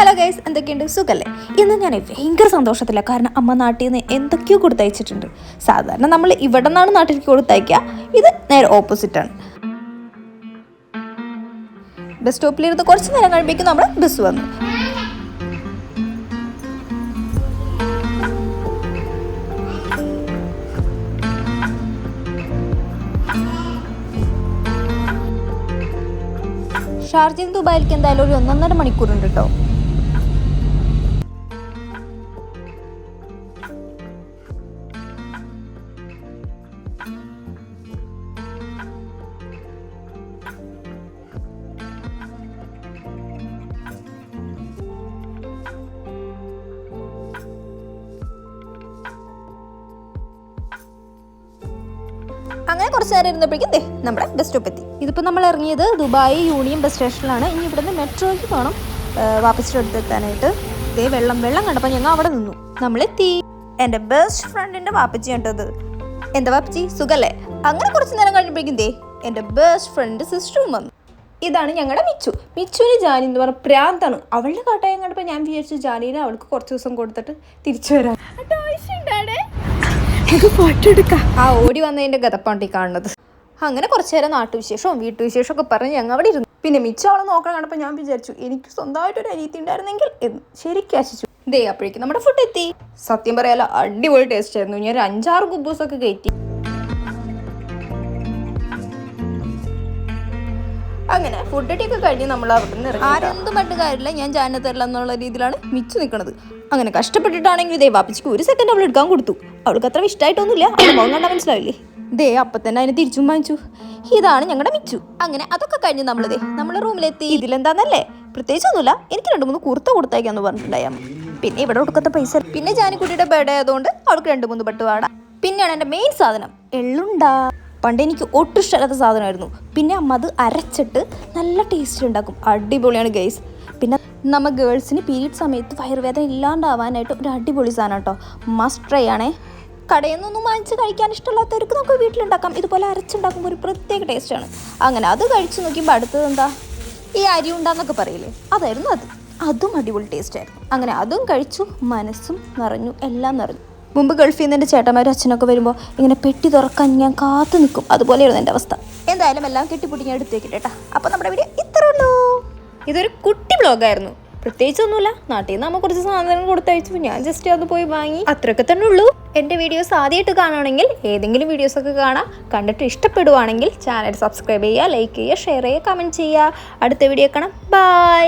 എന്തൊക്കെയുണ്ട്? സുഖല്ലേ? ഇന്ന് ഞാൻ ഭയങ്കര സന്തോഷത്തില്ല കാരണം അമ്മ നാട്ടിൽ നിന്ന് എന്തൊക്കെയോ കൊടുത്തയച്ചിട്ടുണ്ട്. സാധാരണ നമ്മൾ ഇവിടെ നിന്നാണ് നാട്ടിലേക്ക് കൊടുത്തയക്കുക. ഇത് നേരെ ഓപ്പോസിറ്റാണ് ബസ് സ്റ്റോപ്പിലിരുന്ന് കുറച്ച് നേരം കഴിയുമ്പോഴേക്കും നമ്മുടെ ബസ് വന്നു. ഷാർജിൻ ദുബായിലേക്ക് എന്തായാലും ഒരു ഒന്നൊന്നര മണിക്കൂറുണ്ട് കേട്ടോ അങ്ങനെ കുറച്ച് നേരം ഇരുന്നപ്പോഴേക്കും ദേ നമ്മുടെ ബസ് സ്റ്റോപ്പ് എത്തി. ഇതിപ്പോൾ നമ്മൾ ഇറങ്ങിയത് ദുബായ് യൂണിയൻ ബസ് സ്റ്റേഷനിലാണ് ഇനി ഇവിടുന്ന് മെട്രോയ്ക്ക് പോകണം വാപ്പസിന്റെ അടുത്ത് എത്താനായിട്ട് ദേ വെള്ളം വെള്ളം കണ്ടപ്പോൾ ഞങ്ങൾ അവിടെ നിന്നു. നമ്മളെത്തി. എന്റെ ബെസ്റ്റ് ഫ്രണ്ടിന്റെ വാപ്പച്ചി കണ്ടത്. എന്താ വാപ്പച്ചി? സുഖല്ലേ? അങ്ങനെ കുറച്ച് നേരം കഴിഞ്ഞപ്പോഴേക്കും ദേ എന്റെ ബെസ്റ്റ് ഫ്രണ്ട് സിസ്റ്ററും വന്നു. ഇതാണ് ഞങ്ങളുടെ മിച്ചു. മിച്ചുവിന് ജാനി എന്ന് പറഞ്ഞ പ്രാന്താണ്. അവളുടെ കാട്ടായം കണ്ടപ്പോൾ ഞാൻ വിചാരിച്ചു ജാനീനെ അവൾക്ക് കുറച്ച് ദിവസം കൊടുത്തിട്ട് തിരിച്ചു വരാം. എടുക്കാം. ആ ഓടി വന്നതിന്റെ ഗതപ്പാണ്ടി കാണുന്നത്. അങ്ങനെ കുറച്ചു നേരം നാട്ടുവിശേഷവും വീട്ടുവിശേഷവും ഒക്കെ പറഞ്ഞ് ഞങ്ങൾ അവിടെ ഇരുന്നു. പിന്നെ മിച്ചം അവളെ നോക്കാൻ ഞാൻ വിചാരിച്ചു എനിക്ക് സ്വന്തമായിട്ട് ഒരു അനീതി ഉണ്ടായിരുന്നെങ്കിൽ ശരിക്കും ആശിച്ചു ദേ അപ്പോഴേക്കും നമ്മുടെ ഫുഡ് എത്തി. സത്യം പറയാലോ അടിപൊളി ടേസ്റ്റ് ആയിരുന്നു. ഞാൻ ഒരു അഞ്ചാറ് കുബൂസൊക്കെ കയറ്റി അങ്ങനെ ഫുഡ് ഒക്കെ കഴിഞ്ഞ് നമ്മൾ അവിടെ നിന്ന് ആരെന്തും പറഞ്ഞിട്ട് കാര്യമില്ല. ഞാൻ ജാന തരില്ല എന്നുള്ള രീതിയിലാണ് മിച്ചു നിൽക്കുന്നത് അങ്ങനെ കഷ്ടപ്പെട്ടിട്ടാണെങ്കിൽ ദേ വാപ്പിച്ചിക്ക് ഒരു സെക്കൻഡ് അവൾ എടുക്കാൻ കൊടുത്തു. അവൾക്ക് അത്ര ഇഷ്ടമായിട്ടൊന്നുമില്ല അവൾ മുഖം കണ്ടാൽ മനസ്സിലാവില്ലേ? ദേ അപ്പം തന്നെ അതിനെ തിരിച്ചും വാങ്ങിച്ചു. ഇതാണ് ഞങ്ങളുടെ മിച്ചു. അങ്ങനെ അതൊക്കെ കഴിഞ്ഞ് നമ്മൾ ദേ നമ്മളെ റൂമിലെത്തി. ഇതിലെന്താന്നല്ലേ? പ്രത്യേകിച്ചൊന്നുമില്ല. എനിക്ക് രണ്ട് മൂന്ന് കുർത്ത കൊടുത്തേക്കാന്ന് പറഞ്ഞിട്ടുണ്ടായാൽ പിന്നെ ഇവിടെ കൊടുക്കാത്ത പൈസ പിന്നെ ജാനിക്കുട്ടിയുടെ ബേഡ് ആയതുകൊണ്ട് അവൾക്ക് രണ്ട് മൂന്ന് പട്ടുപാട പിന്നെയാണ് എന്റെ മെയിൻ സാധനം. എള്ളുണ്ടാ. പണ്ട് എനിക്ക് ഒട്ടും ഇഷ്ടമല്ലാത്ത സാധനമായിരുന്നു. പിന്നെ അമ്മ അത് അരച്ചിട്ട് നല്ല ടേസ്റ്റ് ഉണ്ടാക്കും. അടിപൊളിയാണ് ഗൈസ് പിന്നെ നമ്മൾ ഗേൾസിന് പീരീഡ് സമയത്ത് വയറുവേദന ഇല്ലാണ്ടാവാനായിട്ട് ഒരു അടിപൊളി സാധനം കേട്ടോ മസ്റ്റ് ട്രൈ ആണേ. കടയിൽ നിന്നൊന്നും വാങ്ങിച്ച് കഴിക്കാൻ ഇഷ്ടമില്ലാത്തവർക്ക് നമുക്ക് വീട്ടിലുണ്ടാക്കാം. ഇതുപോലെ അരച്ചുണ്ടാക്കുമ്പോൾ ഒരു പ്രത്യേക ടേസ്റ്റാണ് അങ്ങനെ അത് കഴിച്ചു നോക്കിയപ്പോൾ അടുത്തത് എന്താ? ഈ അരി ഉണ്ടാന്നൊക്കെ പറയില്ലേ? അതായിരുന്നു അത്. അതും അടിപൊളി ടേസ്റ്റായിരുന്നു അങ്ങനെ അതും കഴിച്ചു. മനസ്സും നിറഞ്ഞു. എല്ലാം നിറഞ്ഞു. മുമ്പ് ഗൾഫിൽ നിന്ന് എന്റെ ചേട്ടന്മാരും അച്ഛനൊക്കെ വരുമ്പോൾ ഇങ്ങനെ പെട്ടി തുറക്കാൻ ഞാൻ കാത്തു നിൽക്കും. അതുപോലെയായിരുന്നു എന്റെ അവസ്ഥ. എന്തായാലും എല്ലാം കെട്ടിപ്പൊട്ടി ഞാൻ എടുത്തേക്കിട്ട് കേട്ടാ. അപ്പോൾ നമ്മുടെ വീഡിയോ ഇത്ര ഉള്ളൂ. ഇതൊരു കുട്ടി ബ്ലോഗായിരുന്നു പ്രത്യേകിച്ചൊന്നുമില്ല. നാട്ടിൽ നിന്ന് നമ്മൾ കുറച്ച് സാധനങ്ങൾ കൊടുത്തയച്ചു. ഞാൻ ജസ്റ്റ് അത് പോയി വാങ്ങി. അത്രയൊക്കെ തന്നെ ഉള്ളൂ. എന്റെ വീഡിയോസ് ആദ്യമായിട്ട് കാണുകയാണെങ്കിൽ ഏതെങ്കിലും വീഡിയോസൊക്കെ കാണാം. കണ്ടിട്ട് ഇഷ്ടപ്പെടുവാണെങ്കിൽ ചാനൽ സബ്സ്ക്രൈബ് ചെയ്യുക ലൈക്ക് ചെയ്യുക ഷെയർ ചെയ്യുക കമന്റ് ചെയ്യുക. അടുത്ത വീഡിയോ കാണാം. ബൈ